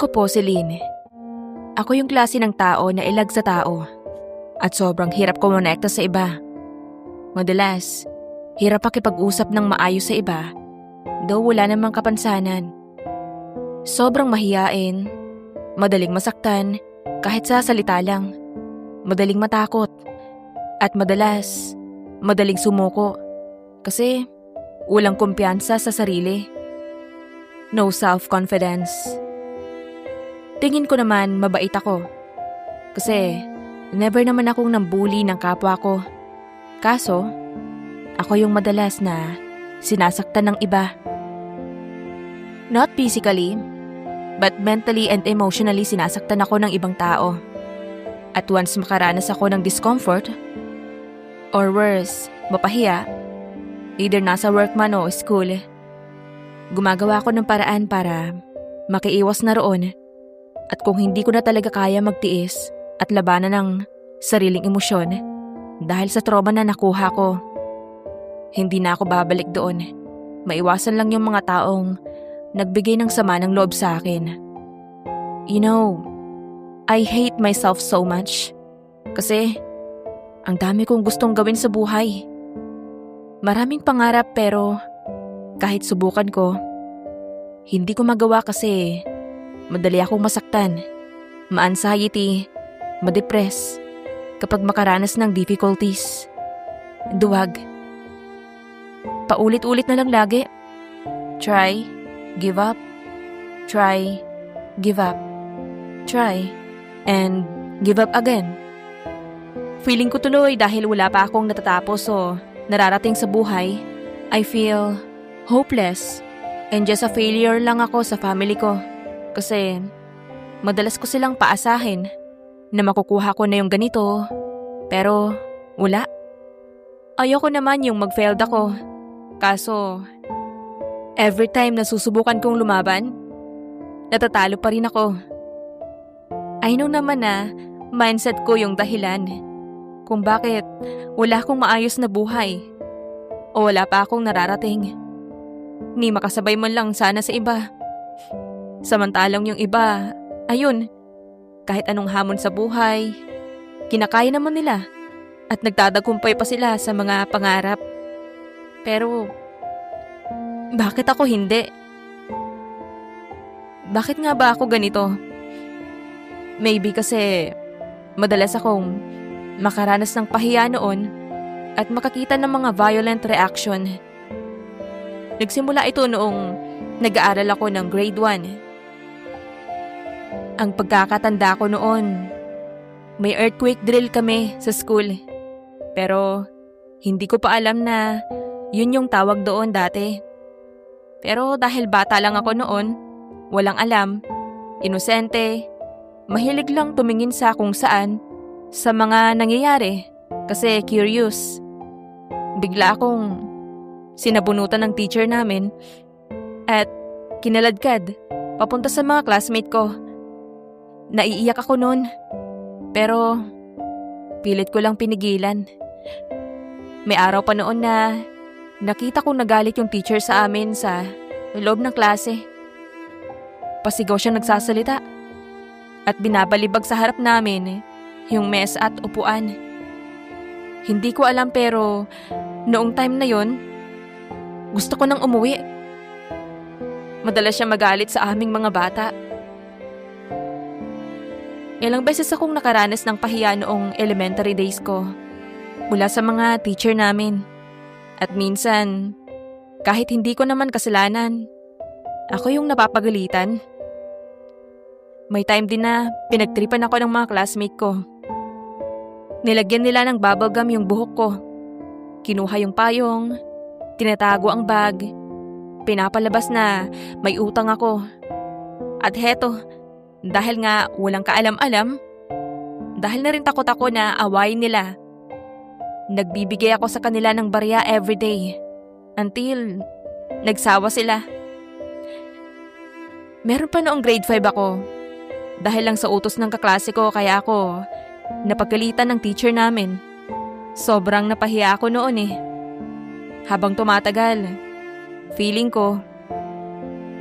Ako po si Lynn. Ako yung klase ng tao na ilag sa tao. At sobrang hirap kumonekta sa iba. Madalas, hirap pakipag-usap ng maayos sa iba. Though wala namang kapansanan. Sobrang mahiyain, madaling masaktan, kahit sa salita lang. Madaling matakot. At madalas, madaling sumuko. Kasi walang kumpiyansa sa sarili. No self-confidence. Tingin ko naman mabait ako. Kasi never naman akong nambuli ng kapwa ko. Kaso, ako yung madalas na sinasaktan ng iba. Not physically, but mentally and emotionally sinasaktan ako ng ibang tao. At once makaranas ako ng discomfort, or worse, mapahiya, either nasa work man o school, gumagawa ako ng paraan para makiiwas na roon at kung hindi ko na talaga kaya magtiis at labanan ng sariling emosyon dahil sa trauma na nakuha ko, hindi na ako babalik doon. Maiwasan lang yung mga taong nagbigay ng sama ng loob sa akin. You know, I hate myself so much. Kasi, ang dami kong gustong gawin sa buhay. Maraming pangarap pero kahit subukan ko, hindi ko magawa kasi madali akong masaktan, ma-anxiety, ma-depress kapag makaranas ng difficulties. Duwag. Paulit-ulit na lang lagi. Try, give up, try, give up, try, and give up again. Feeling ko tuloy dahil wala pa akong natatapos o nararating sa buhay, I feel hopeless and just a failure lang ako sa family ko. Kasi madalas ko silang paasahin na makukuha ko na yung ganito, pero wala. Ayoko naman yung mag-failed ako. Kaso, every time na susubukan kong lumaban, natatalo pa rin ako. I know naman na mindset ko yung dahilan kung bakit wala akong maayos na buhay o wala pa akong nararating. Ni makasabay man lang sana sa iba. Samantalang yung iba, ayun, kahit anong hamon sa buhay, kinakaya naman nila at nagtatagumpay pa sila sa mga pangarap. Pero, bakit ako hindi? Bakit nga ba ako ganito? Maybe kasi madalas akong makaranas ng pahiya noon at makakita ng mga violent reaction. Nagsimula ito noong nag-aaral ako ng grade 1. Ang pagkakatanda ko noon, may earthquake drill kami sa school. Pero hindi ko pa alam na yun yung tawag doon dati. Pero dahil bata lang ako noon, walang alam, inosente, mahilig lang tumingin sa kung saan, sa mga nangyayari, kasi curious. Bigla akong sinabunutan ng teacher namin at kinaladkad papunta sa mga classmate ko. Naiiyak ako noon, pero pilit ko lang pinigilan. May araw pa noon na Nakita kong nagalit yung teacher sa amin sa loob ng klase. Pasigaw siya nagsasalita at binabalibag sa harap namin yung mesa at upuan. Hindi ko alam pero noong time na yon, gusto ko nang umuwi. Madalas siya magalit sa aming mga bata. Ilang beses akong nakaranas ng pahiya noong elementary days ko mula sa mga teacher namin. At minsan, kahit hindi ko naman kasalanan, ako yung napapagalitan. May time din na pinagtripan ako ng mga classmate ko. Nilagyan nila ng bubblegum yung buhok ko. Kinuha yung payong, tinatago ang bag, pinapalabas na may utang ako. At heto, dahil nga walang kaalam-alam, dahil na rin takot ako na awayin nila Nagbibigay ako sa kanila ng barya everyday. Until nagsawa sila. Meron pa noong grade 5 ako. Dahil lang sa utos ng kaklase ko kaya ako napagalitan ng teacher namin. Sobrang napahiya ako noon eh. Habang tumatagal, feeling ko,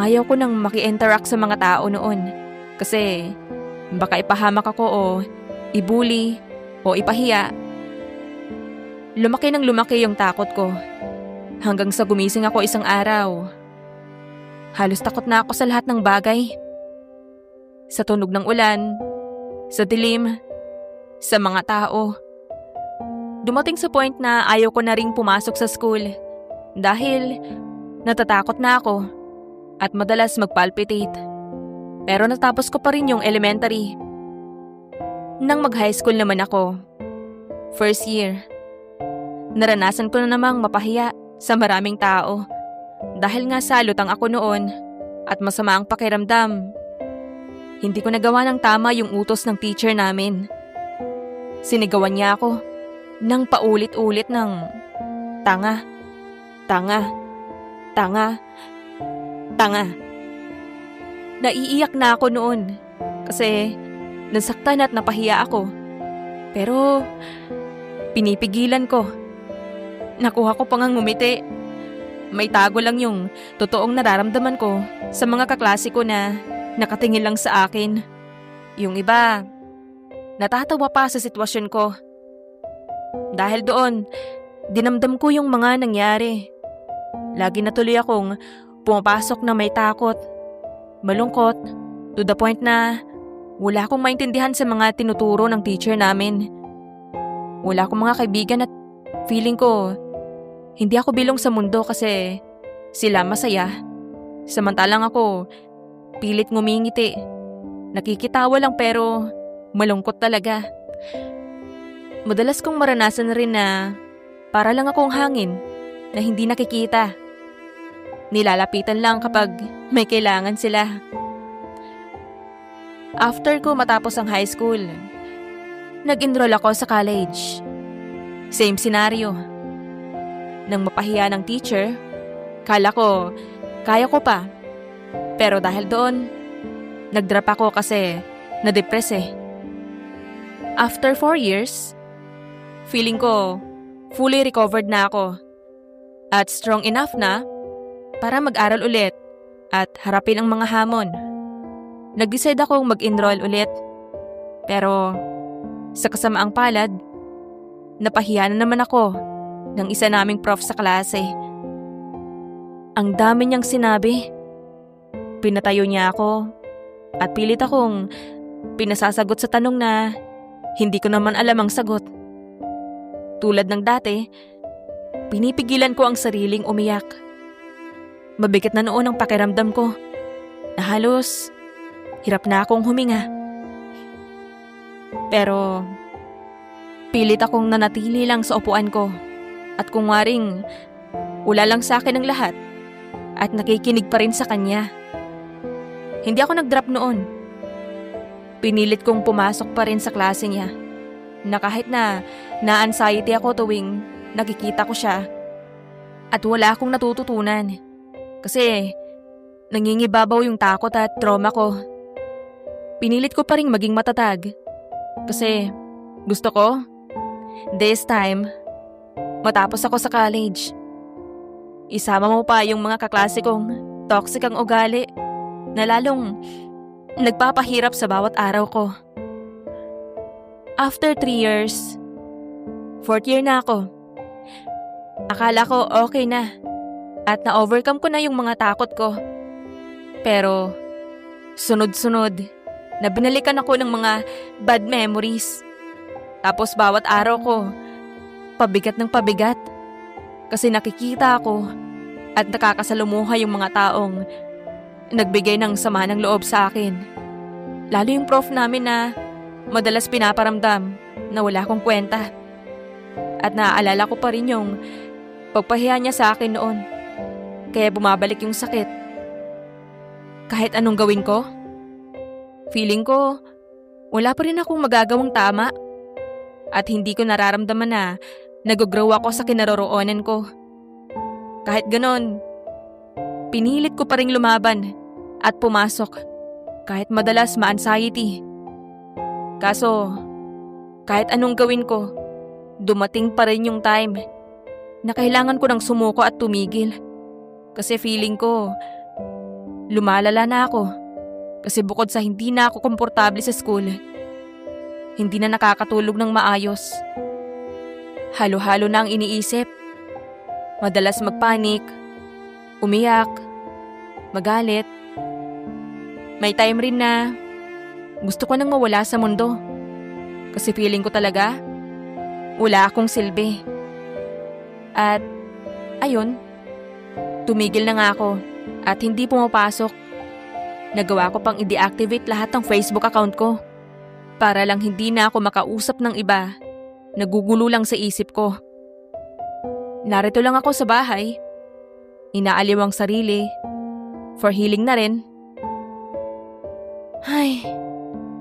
ayaw ko nang maki-interact sa mga tao noon. Kasi baka ipahamak ako o ibuli o ipahiya. Lumaki ng lumaki yung takot ko. Hanggang sa gumising ako isang araw. Halos takot na ako sa lahat ng bagay. Sa tunog ng ulan, sa dilim, sa mga tao. Dumating sa point na ayaw ko na ring pumasok sa school dahil natatakot na ako at madalas magpalpitate. Pero natapos ko pa rin yung elementary. Nang mag-high school naman ako, first year, naranasan ko na namang mapahiya sa maraming tao dahil nga sa lutang ako noon at masama ang pakiramdam. Hindi ko nagawa ng tama yung utos ng teacher namin. Sinigawan niya ako nang paulit-ulit ng tanga, tanga, tanga, tanga. Naiiyak na ako noon kasi nasaktan at napahiya ako. Pero pinipigilan ko. Nakuha ko pang ngumiti. May tago lang yung totoong nararamdaman ko sa mga kaklase ko na nakatingin lang sa akin. Yung iba, natatawa pa sa sitwasyon ko. Dahil doon, dinamdam ko yung mga nangyari. Lagi na tuloy akong pumapasok na may takot, malungkot, to the point na wala akong maintindihan sa mga tinuturo ng teacher namin. Wala akong mga kaibigan at feeling ko hindi ako bilong sa mundo kasi sila masaya. Samantalang ako, pilit ngumingiti. Nakikitawa lang pero malungkot talaga. Madalas kong maranasan rin na para lang akong hangin na hindi nakikita. Nilalapitan lang kapag may kailangan sila. After ko matapos ang high school, nag-enroll ako sa college. Same scenario. Nang mapahiya ng teacher, kala ko kaya ko pa. Pero dahil doon, nag-drop ako kasi na-depress eh. After four years, feeling ko fully recovered na ako at strong enough na para mag-aral ulit at harapin ang mga hamon. Nag-decide akong mag-enroll ulit. Pero sa kasamaang palad, napahiya na naman ako ng isa naming prof sa klase. Ang dami niyang sinabi. Pinatayo niya ako at pilit akong pinasasagot sa tanong na hindi ko naman alam ang sagot. Tulad ng dati, pinipigilan ko ang sariling umiyak. Mabigat na noon ang pakiramdam ko na halos hirap na akong huminga. Pero pilit akong nanatili lang sa upuan ko at kung waring wala lang sa akin ang lahat at nakikinig pa rin sa kanya. Hindi ako nag-drop noon. Pinilit kong pumasok pa rin sa klase niya na kahit na na-anxiety ako tuwing nakikita ko siya at wala akong natututunan kasi nangingibabaw yung takot at trauma ko. Pinilit ko pa rin maging matatag kasi gusto ko this time matapos ako sa college. Isama mo pa yung mga kaklase kong toxic ang ugali na lalong nagpapahirap sa bawat araw ko. After three years, fourth year na ako. Akala ko okay na at na-overcome ko na yung mga takot ko. Pero sunod-sunod na binalikan ako ng mga bad memories. Tapos bawat araw ko, pabigat ng pabigat. Kasi nakikita ako at nakakasalumuha yung mga taong nagbigay ng sama ng loob sa akin. Lalo yung prof namin na madalas pinaparamdam na wala akong kwenta. At naaalala ko pa rin yung pagpahiya niya sa akin noon. Kaya bumabalik yung sakit. Kahit anong gawin ko, feeling ko wala pa rin akong magagawang tama. At hindi ko nararamdaman na nag-grow ako sa kinaroroonan ko. Kahit ganon, pinilit ko pa rin lumaban at pumasok kahit madalas ma-anxiety. Kaso, kahit anong gawin ko, dumating pa rin yung time na kailangan ko ng sumuko at tumigil. Kasi feeling ko, lumalala na ako Kasi bukod sa hindi na ako komportable sa school, hindi na nakakatulog ng maayos. Halo-halo na ang iniisip. Madalas magpanik, umiyak, magalit. May time rin na gusto ko nang mawala sa mundo. Kasi feeling ko talaga, wala akong silbi. At, ayun, tumigil na nga ako at hindi pumapasok. Nagawa ko pang i-deactivate lahat ng Facebook account ko para lang hindi na ako makausap ng iba. Nagugulo lang sa isip ko. Narito lang ako sa bahay. Inaaliw ang sarili. For healing na rin. Ay,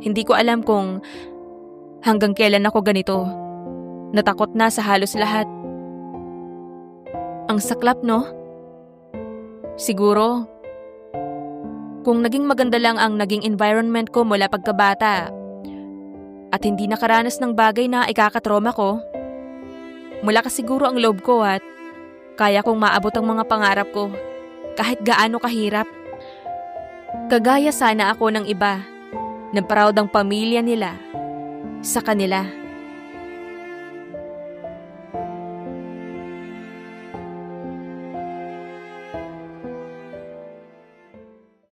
hindi ko alam kung hanggang kailan ako ganito. Natakot na sa halos lahat. Ang saklap, no? Siguro, kung naging maganda lang ang naging environment ko mula pagkabata at hindi nakaranas ng bagay na ikakatroma ko, mula ka siguro ang loob ko at kaya kong maabot ang mga pangarap ko kahit gaano kahirap. Kagaya sana ako ng iba na proud ang pamilya nila sa kanila.